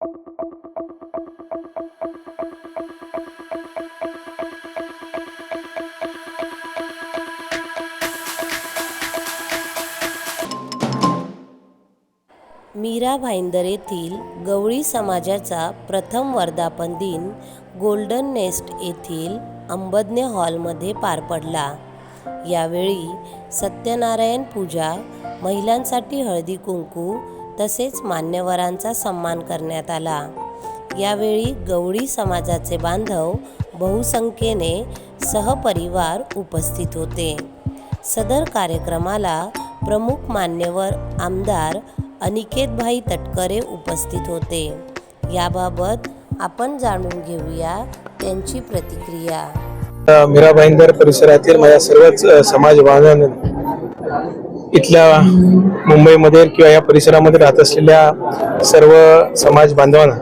मीरा भाईंदर येथील गवळी समाजाचा प्रथम वर्धापन दिन गोल्डन नेस्ट येथील अंबज्ञ हॉलमध्ये पार पडला. यावेळी सत्यनारायण पूजा महिलांसाठी हळदी कुंकू तसेच मान्यवरांचा सन्मान करण्यात आला. यावेळी गवळी समाजाचे बांधव बहुसंख्येने सहपरिवार उपस्थित होते. सदर कार्यक्रमाला प्रमुख मान्यवर आमदार अनिकेतभाई तटकरे उपस्थित होते. याबाबत आपण जाणून घेऊया त्यांची प्रतिक्रिया. मीरा भाईंदर परिसरातील माझ्या सर्वच समाज बांधवांना इथल्या मुंबईमध्ये किंवा या परिसरामध्ये राहत असलेल्या सर्व समाज बांधवांना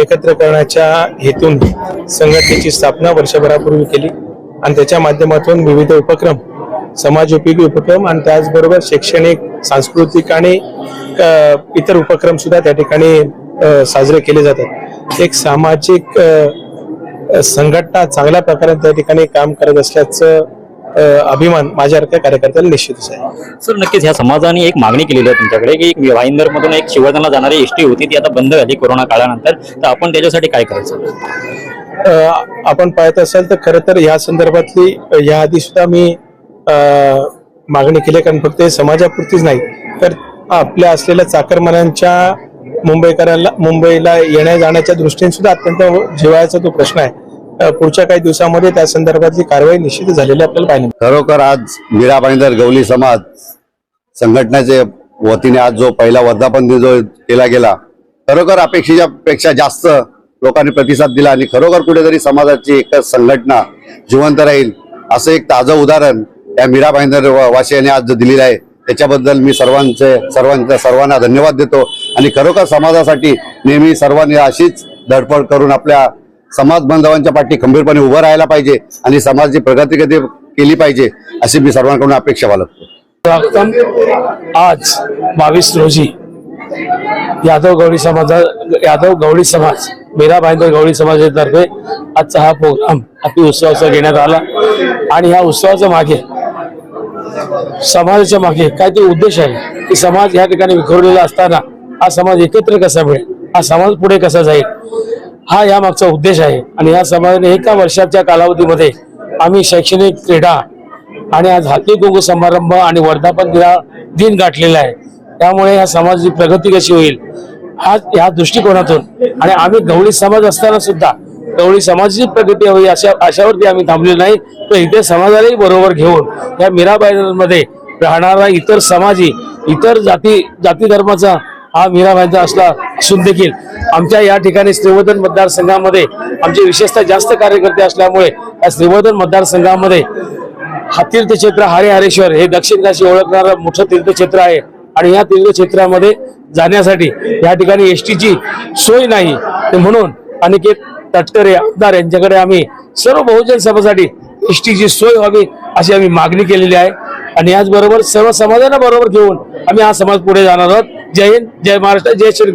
एकत्र करण्याच्या हेतून संघटनेची स्थापना वर्षभरापूर्वी केली. आणि त्याच्या माध्यमातून विविध उपक्रम समाज उपयोगी उपक्रम आणि त्याचबरोबर शैक्षणिक सांस्कृतिक आणि इतर उपक्रम सुद्धा त्या ठिकाणी साजरे केले जातात. एक सामाजिक संघटना चांगल्या प्रकारे त्या ठिकाणी काम करत असल्याचं अभिमान माझ्यासारख्या कार्यकर्त्याला निश्चितच आहे. सर नक्कीच ह्या समाजाने एक मागणी केलेली आहे तुमच्याकडे की एक भाईंदर मधून एक शिवजनला जाणारी एसटी होती ती आता बंद झाली कोरोना काळानंतर. तर आपण त्याच्यासाठी काय करायचं? आपण पाहत असाल तर खरं तर या संदर्भातली अ, याआधी सुद्धा मी मागणी केली कारण फक्त हे समाजापुरतीच नाही तर आपल्या असलेल्या चाकरमान्यांच्या मुंबईकरांना मुंबईला येण्या जाण्याच्या दृष्टीने सुद्धा अत्यंत जिव्हाळ्याचा तो प्रश्न आहे. पुढच्या काही दिवसामध्ये त्या संदर्भातली कारवाई निश्चित झालेली आपल्याला पाहिजे खरोखर आज मीरा पाणीदार गवली समाज संघटनेचे वतीने आज जो पहिला वर्धापन दिन जो केला गेला खरोखर अपेक्षेच्या पेक्षा जास्त लोकांनी प्रतिसाद दिला आणि खरोखर कुठेतरी समाजाची एकच संघटना जिवंत राहील असं एक ताजं उदाहरण या मीरा भाईंदर वाशी यांनी आज दिलेलं आहे. त्याच्याबद्दल मी सर्वांचे सर्वांच्या सर्वांना धन्यवाद देतो आणि खरोखर समाजासाठी नेहमी सर्वांनी अशीच धडपड करून आपल्या समाज बांधवांच्या पाठी खंबीरपणे उभं राहायला पाहिजे आणि समाजाची प्रगती कधी केली पाहिजे अशी मी सर्वांकडून अपेक्षा बाळगतो. आज बावीस रोजी यादव गवळी समाजा यादव गवळी समाज मीरा भाईंदर गवळी समाजातर्फे आजचा हा प्रोग्राम अति उत्सवाचा घेण्यात आला. आणि ह्या उत्सवाच्या मागे समाजाच्या मागे काय ते उद्देश आहे की समाज या ठिकाणी विखुरलेला असताना हा समाज एकत्र कसा मिळेल? हा समाज पुढे कसा जाईल? हा या मागचा उद्देश आहे. आणि या समाजाने एका वर्षाच्या कालावधीमध्ये आम्ही शैक्षणिक क्रीडा आणि आज हाती कुंकू समारंभ आणि वर्धापन दिला दिन गाठलेला आहे. त्यामुळे या समाजाची प्रगती कशी होईल हा या दृष्टिकोनातून आणि आम्ही गवळी समाज असताना सुद्धा गवळी समाजाची प्रगती हवी अशा अशावरती आम्ही थांबलेलो नाही. तर इथे समाजालाही बरोबर घेऊन या मीराबाईमध्ये राहणारा इतर समाजी इतर जाती जाती धर्माचा हा मीराबाईंचा असला असून देखील आमच्या या ठिकाणी श्रीवर्धन मतदारसंघामध्ये आमचे विशेषतः जास्त कार्यकर्ते असल्यामुळे या श्रीवर्धन मतदारसंघामध्ये हा तीर्थक्षेत्र हरिहरेश्वर हे दक्षिण काशी ओळखणारं मोठं तीर्थक्षेत्र आहे. आणि या तीर्थक्षेत्रामध्ये जाण्यासाठी या ठिकाणी एस टीची सोय नाही. म्हणून अनिकेत तटकरे आमदार यांच्याकडे आम्ही सर्व बहुजन सभेसाठी एस टीची सोय व्हावी अशी आम्ही मागणी केलेली आहे. आणि याचबरोबर सर्व समाजाला बरोबर घेऊन आम्ही हा समाज पुढे जाणार आहोत. जय हिंद जय महाराष्ट्र जय श्री